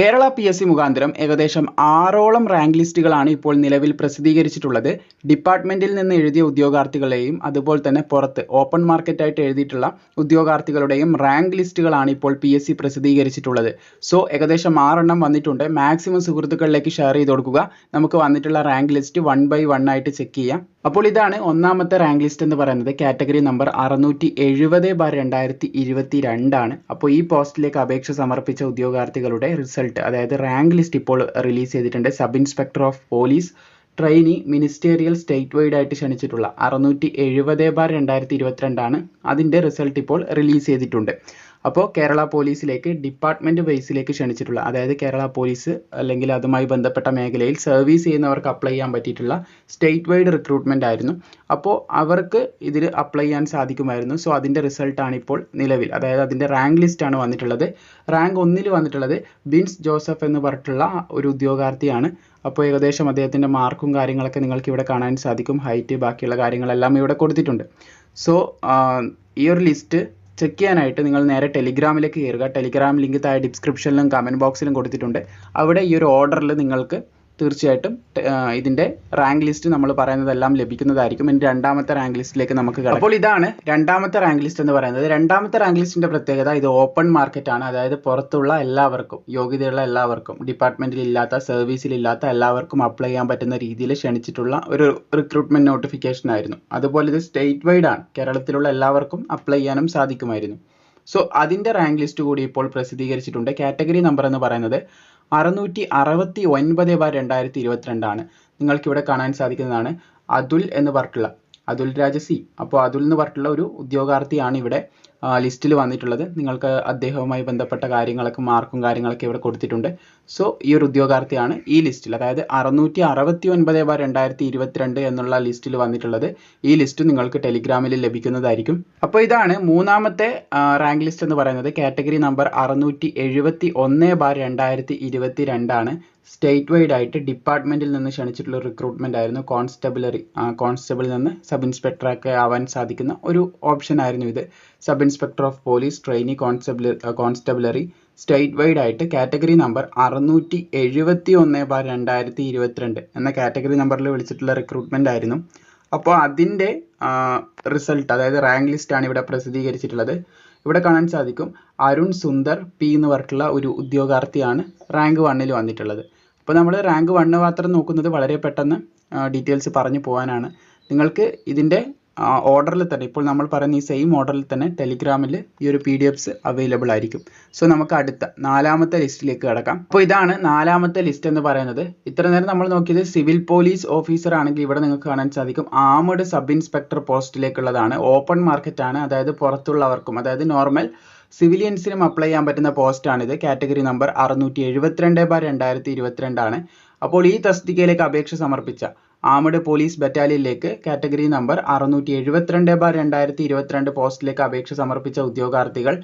Kerala P S C മുഖാന്തരം ഏകദേശം ആറോളം റാങ്ക് ലിസ്റ്റുകളാണ് ഇപ്പോൾ നിലവിൽ പ്രസിദ്ധീകരിച്ചിട്ടുള്ളത്. ഡിപ്പാർട്ട്മെന്റിൽ നിന്ന് എഴുതിയ ഉദ്യോഗാർത്ഥികളെയും അതുപോലെ തന്നെ പുറത്ത് ഓപ്പൺ മാർക്കറ്റായിട്ട് എഴുതിയിട്ടുള്ള ഉദ്യോഗാർത്ഥികളുടെയും റാങ്ക് ലിസ്റ്റുകളാണ് ഇപ്പോൾ പി എസ് സി പ്രസിദ്ധീകരിച്ചിട്ടുള്ളത്. സോ ഏകദേശം ആറെണ്ണം വന്നിട്ടുണ്ട്. മാക്സിമം സുഹൃത്തുക്കളിലേക്ക് ഷെയർ ചെയ്ത് കൊടുക്കുക. നമുക്ക് വന്നിട്ടുള്ള rank list one by one ആയിട്ട് ചെക്ക് ചെയ്യാം. അപ്പോൾ ഇതാണ് ഒന്നാമത്തെ റാങ്ക് ലിസ്റ്റ് എന്ന് പറയുന്നത്. കാറ്റഗറി നമ്പർ അറുന്നൂറ്റി എഴുപത് ബാർ രണ്ടായിരത്തി ഇരുപത്തി രണ്ടാണ് അപ്പോൾ ഈ പോസ്റ്റിലേക്ക് അപേക്ഷ സമർപ്പിച്ച ഉദ്യോഗാർത്ഥികളുടെ റിസൾട്ട് അതായത് റാങ്ക് ലിസ്റ്റ് ഇപ്പോൾ റിലീസ് ചെയ്തിട്ടുണ്ട്. Sub inspector of police trainee ministerial state wide ആയിട്ട് ക്ഷണിച്ചിട്ടുള്ള അറുന്നൂറ്റി എഴുപത് ബാർ രണ്ടായിരത്തി ഇരുപത്തിരണ്ടാണ് അതിന്റെ റിസൾട്ട് ഇപ്പോൾ റിലീസ് ചെയ്തിട്ടുണ്ട്. അപ്പോൾ കേരള പോലീസിലേക്ക് ഡിപ്പാർട്ട്മെന്റ് ബേസിലേക്ക് ക്ഷണിച്ചിട്ടുള്ള അതായത് കേരള പോലീസ് അല്ലെങ്കിൽ അതുമായി ബന്ധപ്പെട്ട മേഖലയിൽ സർവീസ് ചെയ്യുന്നവർക്ക് അപ്ലൈ ചെയ്യാൻ പറ്റിയിട്ടുള്ള സ്റ്റേറ്റ് വൈഡ് റിക്രൂട്ട്മെന്റ് ആയിരുന്നു. അപ്പോൾ അവർക്ക് ഇതിൽ അപ്ലൈ ചെയ്യാൻ സാധിക്കുമായിരുന്നു. സോ അതിന്റെ റിസൾട്ടാണ് ഇപ്പോൾ നിലവിൽ. അതായത് അതിന്റെ റാങ്ക് ലിസ്റ്റാണ് വന്നിട്ടുള്ളത്. റാങ്ക് ഒന്നിൽ വന്നിട്ടുള്ളത് ബിൻസ് ജോസഫ് എന്ന് പറഞ്ഞിട്ടുള്ള ഒരു ഉദ്യോഗാർത്ഥിയാണ്. അപ്പോൾ ഏകദേശം അദ്ദേഹത്തിന്റെ മാർക്കും കാര്യങ്ങളൊക്കെ നിങ്ങൾക്ക് ഇവിടെ കാണാൻ സാധിക്കും. ഹൈറ്റ് ബാക്കിയുള്ള കാര്യങ്ങളെല്ലാം ഇവിടെ കൊടുത്തിട്ടുണ്ട്. സോ ഈ ഒരു ലിസ്റ്റ് ചെക്ക് ചെയ്യാനായിട്ട് നിങ്ങൾ നേരെ ടെലിഗ്രാമിലേക്ക് കയറുക. ടെലിഗ്രാം ലിങ്ക് താഴെ ഡിസ്ക്രിപ്ഷനിലും കമന്റ് ബോക്സിലും കൊടുത്തിട്ടുണ്ട്. അവിടെ ഈ ഒരു ഓർഡറിൽ നിങ്ങൾക്ക് തീർച്ചയായിട്ടും ഇതിന്റെ റാങ്ക് ലിസ്റ്റ് നമ്മൾ പറയുന്നതെല്ലാം ലഭിക്കുന്നതായിരിക്കും. ഇനി രണ്ടാമത്തെ റാങ്ക് ലിസ്റ്റിലേക്ക് നമുക്ക് കിടക്കാം. അപ്പോൾ ഇതാണ് രണ്ടാമത്തെ റാങ്ക് ലിസ്റ്റ് എന്ന് പറയുന്നത്. രണ്ടാമത്തെ റാങ്ക് ലിസ്റ്റിന്റെ പ്രത്യേകത ഇത് ഓപ്പൺ മാർക്കറ്റ് ആണ്. അതായത് പുറത്തുള്ള എല്ലാവർക്കും യോഗ്യതയുള്ള എല്ലാവർക്കും ഡിപ്പാർട്ട്മെന്റിൽ ഇല്ലാത്ത സർവീസിൽ ഇല്ലാത്ത എല്ലാവർക്കും അപ്ലൈ ചെയ്യാൻ പറ്റുന്ന രീതിയിൽ ക്ഷണിച്ചിട്ടുള്ള ഒരു റിക്രൂട്ട്മെന്റ് നോട്ടിഫിക്കേഷൻ ആയിരുന്നു. അതുപോലെ ഇത് സ്റ്റേറ്റ് വൈഡ് ആണ്. കേരളത്തിലുള്ള എല്ലാവർക്കും അപ്ലൈ ചെയ്യാനും സാധിക്കുമായിരുന്നു. സോ അതിന്റെ റാങ്ക് ലിസ്റ്റ് കൂടി ഇപ്പോൾ പ്രസിദ്ധീകരിച്ചിട്ടുണ്ട്. കാറ്റഗറി നമ്പർ എന്ന് പറയുന്നത് അറുന്നൂറ്റി അറുപത്തി ഒൻപത് ബാർ രണ്ടായിരത്തി ഇരുപത്തിരണ്ടാണ് നിങ്ങൾക്കിവിടെ കാണാൻ സാധിക്കുന്നതാണ് അതുൽ എന്ന് പറഞ്ഞിട്ടുള്ള അതുൽ രാജ അപ്പോൾ അതുൽ എന്ന് പറഞ്ഞിട്ടുള്ള ഒരു ഉദ്യോഗാർത്ഥിയാണ് ഇവിടെ. ലിസ്റ്റിൽ വന്നിട്ടുള്ളത്. നിങ്ങൾക്ക് അദ്ദേഹവുമായി ബന്ധപ്പെട്ട കാര്യങ്ങളൊക്കെ മാർക്കും കാര്യങ്ങളൊക്കെ ഇവിടെ കൊടുത്തിട്ടുണ്ട്. സോ ഈ ഒരു ഉദ്യോഗാർത്ഥിയാണ് ഈ ലിസ്റ്റിൽ അതായത് അറുന്നൂറ്റി അറുപത്തി ഒൻപത് ബാർ രണ്ടായിരത്തി ഇരുപത്തിരണ്ട് എന്നുള്ള ലിസ്റ്റിൽ വന്നിട്ടുള്ളത്. ഈ ലിസ്റ്റ് നിങ്ങൾക്ക് ടെലിഗ്രാമിൽ ലഭിക്കുന്നതായിരിക്കും. അപ്പോൾ ഇതാണ് മൂന്നാമത്തെ റാങ്ക് ലിസ്റ്റ് എന്ന് പറയുന്നത്. കാറ്റഗറി നമ്പർ അറുന്നൂറ്റി എഴുപത്തി ഒന്ന് ബാർ രണ്ടായിരത്തി ഇരുപത്തി രണ്ടാണ് സ്റ്റേറ്റ് വൈഡ് ആയിട്ട് ഡിപ്പാർട്ട്മെന്റിൽ നിന്ന് ക്ഷണിച്ചിട്ടുള്ള റിക്രൂട്ട്മെന്റ് ആയിരുന്നു. കോൺസ്റ്റബിളറി കോൺസ്റ്റബിളിൽ നിന്ന് സബ് ഇൻസ്പെക്ടറൊക്കെ ആവാൻ സാധിക്കുന്ന ഒരു ഓപ്ഷൻ ആയിരുന്നു ഇത്. Sub inspector of police trainee constable constabulary state wide ആയിട്ട് കാറ്റഗറി നമ്പർ അറുന്നൂറ്റി എഴുപത്തി ഒന്ന് ബാർ രണ്ടായിരത്തി ഇരുപത്തിരണ്ട് എന്ന കാറ്റഗറി നമ്പറിൽ വിളിച്ചിട്ടുള്ള റിക്രൂട്ട്മെന്റ് ആയിരുന്നു. അപ്പോൾ അതിന്റെ റിസൾട്ട് അതായത് റാങ്ക് ലിസ്റ്റ് ആണ് ഇവിടെ പ്രസിദ്ധീകരിച്ചിട്ടുള്ളത്. ഇവിടെ കാണാൻ സാധിക്കും അരുൺ സുന്ദർ പി എന്ന് പറഞ്ഞിട്ടുള്ള ഒരു ഉദ്യോഗാർത്ഥിയാണ് റാങ്ക് വണ്ണിൽ വന്നിട്ടുള്ളത്. അപ്പോൾ നമ്മൾ റാങ്ക് വണ്ണ് മാത്രം നോക്കുന്നത് വളരെ പെട്ടെന്ന് ഡീറ്റെയിൽസ് പറഞ്ഞു പോകാനാണ്. നിങ്ങൾക്ക് ഇതിന്റെ ഓർഡറിൽ തന്നെ ഇപ്പോൾ നമ്മൾ പറയുന്ന ഈ സെയിം ഓർഡറിൽ തന്നെ ടെലിഗ്രാമിൽ ഈ ഒരു പി ഡി എഫ്സ് അവൈലബിൾ ആയിരിക്കും. സോ നമുക്ക് അടുത്ത നാലാമത്തെ ലിസ്റ്റിലേക്ക് കിടക്കാം. അപ്പോൾ ഇതാണ് നാലാമത്തെ ലിസ്റ്റ് എന്ന് പറയുന്നത്. ഇത്ര നേരം നമ്മൾ നോക്കിയത് സിവിൽ പോലീസ് ഓഫീസർ ആണെങ്കിൽ ഇവിടെ നിങ്ങൾക്ക് കാണാൻ സാധിക്കും. ആമഡ് സബ് ഇൻസ്പെക്ടർ പോസ്റ്റിലേക്കുള്ളതാണ്. ഓപ്പൺ മാർക്കറ്റ് ആണ്. അതായത് പുറത്തുള്ളവർക്കും അതായത് നോർമൽ സിവിലിയൻസിനും അപ്ലൈ ചെയ്യാൻ പറ്റുന്ന പോസ്റ്റാണ് ഇത് കാറ്റഗറി നമ്പർ അറുന്നൂറ്റി എഴുപത്തിരണ്ട് ബാർ രണ്ടായിരത്തി ഇരുപത്തിരണ്ടാണ്. അപ്പോൾ ഈ തസ്തികയിലേക്ക് അപേക്ഷ സമർപ്പിച്ച ആമഡ് പോലീസ് ബറ്റാലിയനിലേക്ക് കാറ്റഗറി നമ്പർ അറുന്നൂറ്റി എഴുപത്തിരണ്ട് ബാർ രണ്ടായിരത്തി ഇരുപത്തിരണ്ട് പോസ്റ്റിലേക്ക് അപേക്ഷ സമർപ്പിച്ച ഉദ്യോഗാർത്ഥികൾ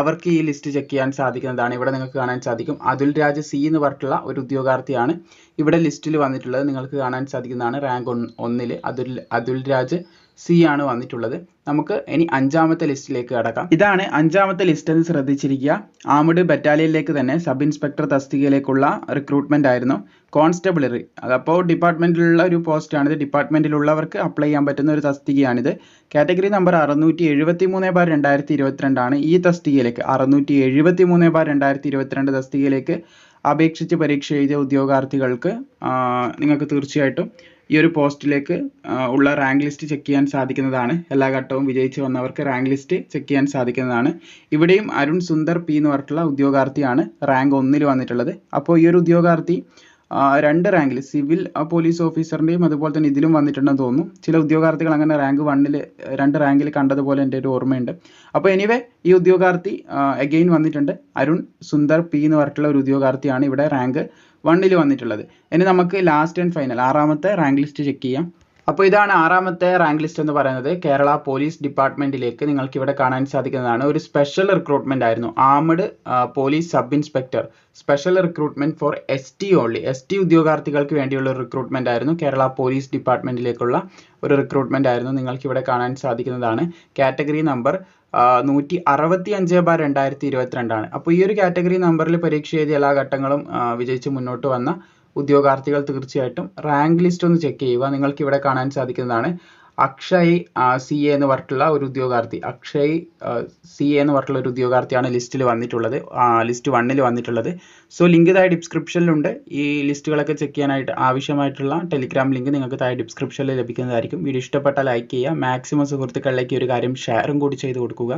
അവർക്ക് ഈ ലിസ്റ്റ് ചെക്ക് ചെയ്യാൻ സാധിക്കുന്നതാണ്. ഇവിടെ നിങ്ങൾക്ക് കാണാൻ സാധിക്കും. അതുൽ രാജ് സി എന്ന് പറഞ്ഞിട്ടുള്ള ഒരു ഉദ്യോഗാർത്ഥിയാണ് ഇവിടെ ലിസ്റ്റിൽ വന്നിട്ടുള്ളത്. നിങ്ങൾക്ക് കാണാൻ സാധിക്കുന്നതാണ് റാങ്ക് ഒന്നിൽ അതുൽ അതുൽ രാജ് സി ആണ് വന്നിട്ടുള്ളത്. നമുക്ക് ഇനി അഞ്ചാമത്തെ ലിസ്റ്റിലേക്ക് കടക്കാം. ഇതാണ് അഞ്ചാമത്തെ ലിസ്റ്റ് എന്ന് ശ്രദ്ധിച്ചിരിക്കുക. ആമുഡ് ബറ്റാലിയനിലേക്ക് തന്നെ സബ് ഇൻസ്പെക്ടർ തസ്തികയിലേക്കുള്ള റിക്രൂട്ട്മെന്റ് ആയിരുന്നു. കോൺസ്റ്റബിളറി അപ്പോൾ ഡിപ്പാർട്ട്മെന്റിലുള്ള ഒരു പോസ്റ്റാണിത് ഡിപ്പാർട്ട്മെന്റിലുള്ളവർക്ക് അപ്ലൈ ചെയ്യാൻ പറ്റുന്ന ഒരു തസ്തികയാണിത്. കാറ്റഗറി നമ്പർ അറുന്നൂറ്റി എഴുപത്തി മൂന്ന് ബാർ രണ്ടായിരത്തി ഇരുപത്തിരണ്ടാണ് ഈ തസ്തികയിലേക്ക്. അറുന്നൂറ്റി എഴുപത്തി മൂന്ന് ബാർ രണ്ടായിരത്തി ഇരുപത്തിരണ്ട് തസ്തികയിലേക്ക് അപേക്ഷിച്ച് പരീക്ഷ എഴുതിയ ഉദ്യോഗാർത്ഥികൾക്ക് നിങ്ങൾക്ക് തീർച്ചയായിട്ടും ഈ ഒരു പോസ്റ്റിലേക്ക് ഉള്ള റാങ്ക് ലിസ്റ്റ് ചെക്ക് ചെയ്യാൻ സാധിക്കുന്നതാണ്. എല്ലാ ഘട്ടവും വിജയിച്ച് വന്നവർക്ക് റാങ്ക് ലിസ്റ്റ് ചെക്ക് ചെയ്യാൻ സാധിക്കുന്നതാണ്. ഇവിടെയും അരുൺ സുന്ദർ പി എന്ന് പറഞ്ഞിട്ടുള്ള ഉദ്യോഗാർത്ഥിയാണ് റാങ്ക് ഒന്നിൽ വന്നിട്ടുള്ളത്. അപ്പോൾ ഈ ഒരു ഉദ്യോഗാർത്ഥി രണ്ട് റാങ്കിൽ സിവിൽ പോലീസ് ഓഫീസറിന്റെയും അതുപോലെ തന്നെ ഇതിലും വന്നിട്ടുണ്ടെന്ന് തോന്നുന്നു. ചില ഉദ്യോഗാർത്ഥികൾ അങ്ങനെ റാങ്ക് വണ്ണിൽ രണ്ട് റാങ്കിൽ കണ്ടതുപോലെ എന്റെ ഒരു ഓർമ്മയുണ്ട്. അപ്പോൾ എനിവേ ഈ ഉദ്യോഗാർത്ഥി അഗെയിൻ വന്നിട്ടുണ്ട്. അരുൺ സുന്ദർ പി എന്ന് പറഞ്ഞിട്ടുള്ള ഒരു ഉദ്യോഗാർത്ഥിയാണ് ഇവിടെ റാങ്ക് വണ്ണിൽ വന്നിട്ടുള്ളത്. ഇനി നമുക്ക് ലാസ്റ്റ് ആൻഡ് ഫൈനൽ ആറാമത്തെ റാങ്ക് ലിസ്റ്റ് ചെക്ക് ചെയ്യാം. അപ്പോൾ ഇതാണ് ആറാമത്തെ റാങ്ക് ലിസ്റ്റ് എന്ന് പറയുന്നത്. കേരള പോലീസ് ഡിപ്പാർട്ട്മെന്റിലേക്ക് നിങ്ങൾക്ക് ഇവിടെ കാണാൻ സാധിക്കുന്നതാണ്. ഒരു സ്പെഷ്യൽ റിക്രൂട്ട്മെന്റ് ആയിരുന്നു. Armed police sub inspector. Special recruitment for S T only S T ഉദ്യോഗാർത്ഥികൾക്ക് വേണ്ടിയുള്ള ഒരു റിക്രൂട്ട്മെന്റ് ആയിരുന്നു. കേരള പോലീസ് ഡിപ്പാർട്ട്മെന്റിലേക്കുള്ള ഒരു റിക്രൂട്ട്മെന്റ് ആയിരുന്നു നിങ്ങൾക്ക് ഇവിടെ കാണാൻ സാധിക്കുന്നതാണ്. കാറ്റഗറി നമ്പർ നൂറ്റി അറുപത്തി അഞ്ച് ബാർ രണ്ടായിരത്തി ഇരുപത്തിരണ്ടാണ് അപ്പോൾ ഈ ഒരു കാറ്റഗറി നമ്പറിൽ പരീക്ഷ എഴുതിയ എല്ലാ ഘട്ടങ്ങളും വിജയിച്ച് മുന്നോട്ട് വന്ന ഉദ്യോഗാർത്ഥികൾ തീർച്ചയായിട്ടും റാങ്ക് ലിസ്റ്റ് ഒന്ന് ചെക്ക് ചെയ്യുക. നിങ്ങൾക്ക് ഇവിടെ കാണാൻ സാധിക്കുന്നതാണ് അക്ഷയ് സി എ എന്ന് പറഞ്ഞിട്ടുള്ള ഒരു ഉദ്യോഗാർത്ഥി. അക്ഷയ് സി എ എന്ന് പറഞ്ഞിട്ടുള്ള ഒരു ഉദ്യോഗാർത്ഥിയാണ് ലിസ്റ്റിൽ വന്നിട്ടുള്ളത്. ലിസ്റ്റ് വണ്ണിൽ വന്നിട്ടുള്ളത്. സോ ലിങ്ക് താഴെ ഡിസ്ക്രിപ്ഷനിലുണ്ട് ഈ ലിസ്റ്റുകളൊക്കെ ചെക്ക് ചെയ്യാനായിട്ട് ആവശ്യമായിട്ടുള്ള ടെലിഗ്രാം ലിങ്ക് നിങ്ങൾക്ക് താഴെ ഡിസ്ക്രിപ്ഷനിൽ ലഭിക്കുന്നതായിരിക്കും. വീഡിയോ ഇഷ്ടപ്പെട്ടാൽ ലൈക്ക് ചെയ്യുക. മാക്സിമം സുഹൃത്തുക്കളിലേക്ക് ഒരു കാര്യം ഷെയറും കൂടി ചെയ്ത് കൊടുക്കുക.